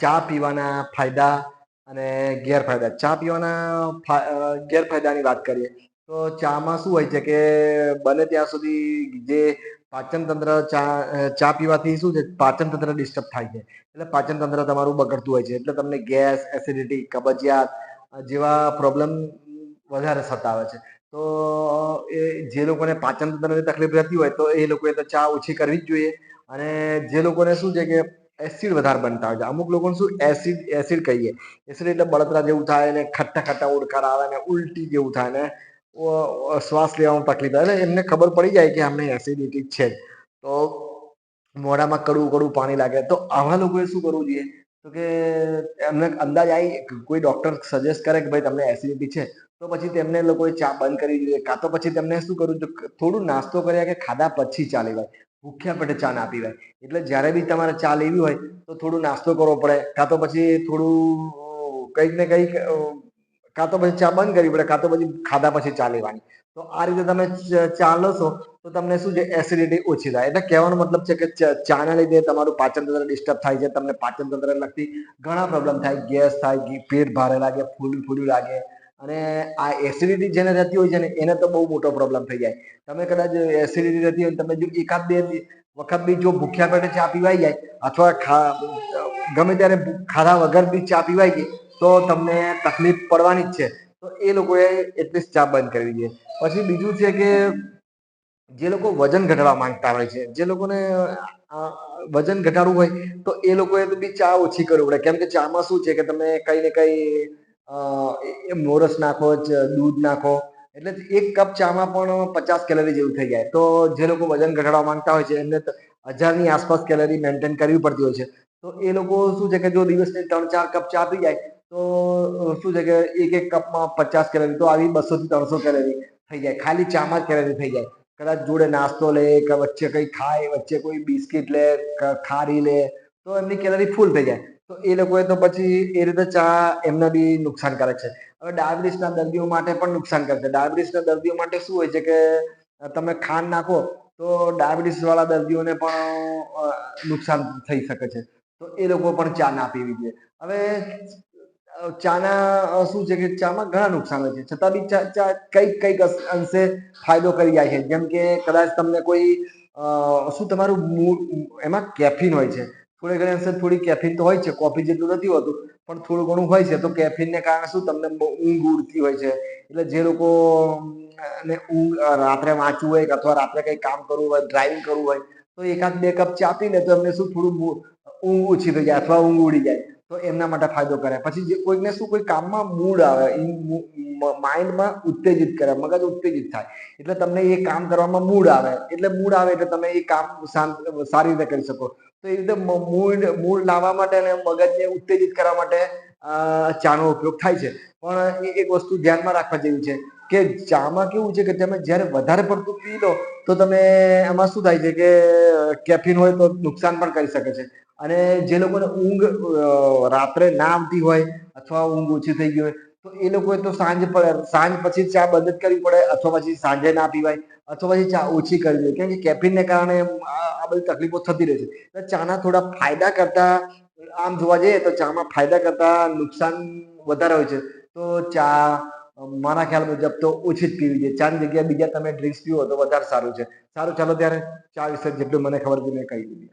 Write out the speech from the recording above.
ચા પીવાના ફાયદા અને ગેરફાયદા. ચા પીવાના ગેરફાયદાની વાત કરીએ, તો ચામાં શું હોય છે કે બને ત્યાં સુધી જે પાચન તંત્ર ચા ચા પીવાથી શું છે પાચન તંત્ર ડિસ્ટર્બ થાય છે. એટલે પાચન તંત્ર તમારું બગડતું હોય છે. એટલે તમને ગેસ, એસિડિટી, કબજિયાત જેવા પ્રોબ્લેમ વધારે સતાવે છે. તો, એ, જે લોકોને પાચન તંત્રની તકલીફ રહેતી હોય તો એ લોકોએ તો ચા ઓછી કરવી જ જોઈએ. અને જે લોકોને શું છે કે એસિડ વધારે બનતા હોય છે અમુક લોકોને શું એસિડ એસિડ કહીએ એસિડ એટલે બળતરા જેવું થાય ને ખટ્ટા ખટ્ટા ઓડકાર આવે ને ઉલટી જેવું થાય ને અ- અ શ્વાસ લેવામાં તકલીફ થાય એટલે એમને ખબર પડી જાય કે અમને એસિડિટી છે જ તો મોઢામાં કડવું કડવું પાણી લાગે તો આવા લોકોએ શું કરવું જોઈએ તો કે એમને અંદાજ આવી કોઈ ડોક્ટર સજેસ્ટ કરે કે ભાઈ તમને એસિડિટી છે તો પછી તેમને લોકોએ ચા બંધ કરવી જોઈએ કાં તો પછી તેમને શું કરવું જોઈએ થોડું નાસ્તો કર્યા કે ખાધા પછી ચા લેવાય ભૂખ્યા પેટે ચા ના પીવાય. એટલે જ્યારે બી તમારે ચા લેવી હોય તો થોડું નાસ્તો કરવો પડે, કાં તો પછી થોડું કંઈક ને કંઈક કાં તો પછી ચા બંધ કરવી પડે, કાં તો પછી ખાધા પછી ચા લેવાની. તો આ રીતે તમે ચ- લેશો તો તમને શું છે એસિડિટી ઓછી થાય. એટલે કહેવાનો મતલબ છે કે ચાના લીધે તમારું પાચન તંત્ર ડિસ્ટર્બ થાય છે, તમને પાચન તંત્ર લગતી ઘણા પ્રોબ્લેમ થાય. ગેસ થાય પેટ ભારે લાગે, ફૂલ ફૂલું લાગે અને આ એસિડિટી જેને રહેતી હોય છે ને, એને તો બહુ મોટો પ્રોબ્લેમ થઈ જાય. તમે કદાચ એસિડિટી રહેતી હોય તમે જો એકાદ બે વખત બી જો ભૂખ્યા પેટે ચા પીવાઈ જાય, અથવા ગમે ત્યારે ખાધા વગર બી ચા પીવાઈ ગઈ, તો તમને તકલીફ પડવાની જ છે. તો એ લોકોએ એટલીસ્ટ ચા બંધ કરવી જોઈએ. પછી બીજું છે કે, જે લોકો વજન ઘટાડવા માંગતા હોય છે, જે લોકોને વજન ઘટાડવું હોય, તો એ લોકોએ બી ચા ઓછી કરવી પડે. કેમ કે ચામાં શું છે કે તમે કઈ ને કઈ મોરસ નાખો દૂધ નાખો, એટલે એક કપ ચામાં પણ પચાસ કેલરી જેવું થઈ જાય. તો જે લોકો વજન ઘટાડવા માંગતા હોય છે, એમને હજારની આસપાસ કેલરી મેન્ટેન કરવી પડતી હોય છે. તો એ લોકો શું છે કે જો દિવસની ત્રણ ચાર કપ ચા પી જાય, તો શું છે કે એક એક કપમાં પચાસ કેલરી, તો આવી બસો થી ત્રણસો કેલરી થઈ જાય. ખાલી ચામાં જ કેલરી થઈ જાય. કદાચ જોડે નાસ્તો લે, કે, વચ્ચે કંઈ ખાય, વચ્ચે કોઈ બિસ્કિટ લે ખારી લે, તો એમની કેલરી ફૂલ થઈ જાય. તો એ લોકોએ તો પછી એ રીતે ચા એમને બી નુકસાનકારક છે. હવે ડાયાબિટીસના દર્દીઓ માટે પણ નુકસાન છે. ડાયાબિટીસના દર્દીઓ માટે શું હોય છે કે તમે ખાંડ નાખો તો ડાયાબિટીસ વાળા દર્દીઓને પણ નુકસાન થઈ શકે છે. તો એ લોકો પણ ચા ના પીવી જોઈએ. હવે ચાના શું છે કે ચામાં ઘણા નુકસાન હોય છે. છતાં બી ચા ચા કંઈક કંઈક અંશે ફાયદો કરી જાય છે. જેમ કે કદાચ તમને કોઈ શું તમારું મૂડ એમાં કેફીન હોય છે. થોડી ઘણી અંશે થોડી કેફીન તો હોય છે કોફી જેટલું નથી હોતું, પણ થોડું ઘણું હોય છે, તો કેફીનને કારણે શું તમને ઊંઘ ઉડતી હોય છે. એટલે જે લોકો ને ઊંઘ રાત્રે વાંચવું હોય અથવા રાત્રે કંઈ કામ કરવું હોય ડ્રાઇવિંગ કરવું હોય, તો એકાદ બે કપ ચા પી લે તો એમને શું થોડું ઊંઘ ઓછી થઈ જાય અથવા ઊંઘ ઉડી જાય, તો એમના માટે ફાયદો કરે. પછી જે કોઈકને શું, કોઈ કામમાં મૂડ આવે માઇન્ડમાં ઉત્તેજિત કરે, મગજ ઉત્તેજિત થાય, એટલે તમને એ કામ કરવામાં મૂડ આવે, એટલે મૂડ આવે એટલે તમે એ કામ સારી રીતે કરી શકો. તો એ રીતે મૂડ મૂડ લાવવા માટે અને મગજને ઉત્તેજિત કરવા માટે ચાનો ઉપયોગ થાય છે. પણ એ એક વસ્તુ ધ્યાનમાં રાખવા જેવી છે કે ચામાં કેવું છે કે તમે જ્યારે વધારે પડતું પી લો તો તમે એમાં શું થાય છે કે, કેફીન હોય તો નુકસાન પણ કરી શકે છે. અને જે લોકોને ઊંઘ રાત્રે ના આવતી હોય અથવા ઊંઘ ઓછી થઈ ગઈ હોય તો એ લોકોએ તો સાંજ પર સાંજ પછી ચા બંધ જ કરવી પડે અથવા પછી સાંજે ના પીવાય, અથવા પછી ચા ઓછી કરવી જોઈએ. કેમ કે કેફીનને કારણે આ બધી તકલીફો થતી રહે છે. ચાના થોડા ફાયદા કરતા આમ જોવા જઈએ તો ચામાં ફાયદા કરતા નુકસાન વધારે હોય છે. તો ચા મારા ખ્યાલ મુજબ તો ઓછી જ પીવી જોઈએ. ચાની જગ્યાએ બીજા તમે ડ્રિંક્સ પીવો તો વધારે સારું છે. સારું, ચાલો ત્યારે ચા વિશે જેટલું મને ખબર મેં કહી દીધી.